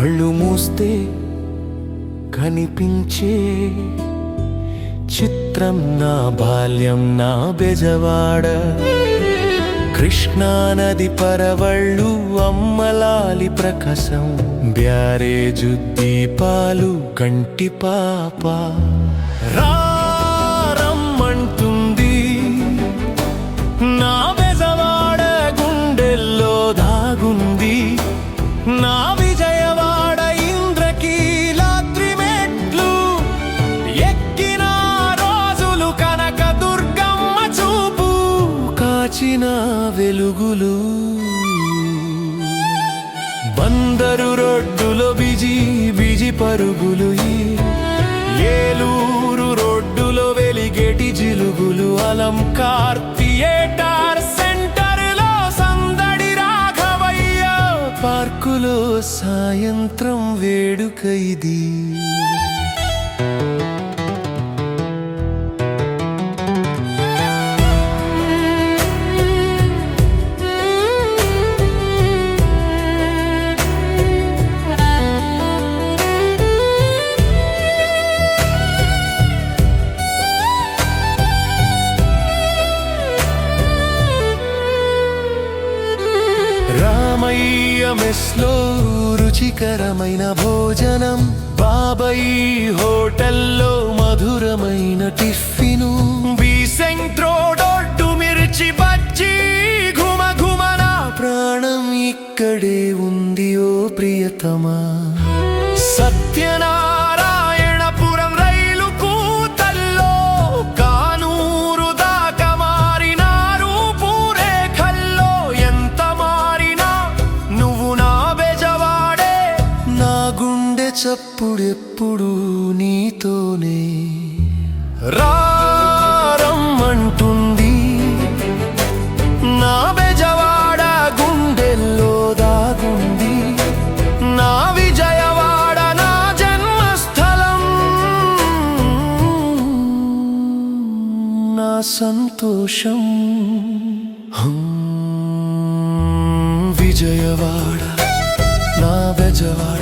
కళ్ళు మూస్తే కనిపించే చిత్రం నా బాల్యం నా బెజవాడ. కృష్ణానది పరవళ్ళు అమ్మలాలి ప్రకాశం. బ్యారేజు దీపాలు కంటి పాప. రా కాచిన వెలుగులు. బందరు రొడ్డులో బిజి బిజి పరుగులు ఏలూరు రోడ్డులో వెలిగేటి జిలుగులు. అలం థియేటర్ సెంటర్లో సందడి రాఘవయ్య. పార్కులో సాయంత్రం వేడుక ఇది. మెస్లో రుచికరమైన భోజనం. బాబాయి హోటల్లో మధురమైన టిఫిను. బీసెంట్రోడొడ్డు మిర్చి బజ్జీ. ఘుమ ఘుమ నా ప్రాణం ఇక్కడే ఉంది ఓ ప్రియతమా. సత్యనా చప్పుడెప్పుడు నీతోనే. రారమ్మంటుంది నా బెజవాడ గుండెల్లో దాగుంది. నా విజయవాడ నా జన్మస్థలం. నా సంతోషం. విజయవాడ నా బెజవాడ.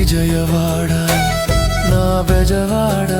విజయవాడ నా బెజవాడ.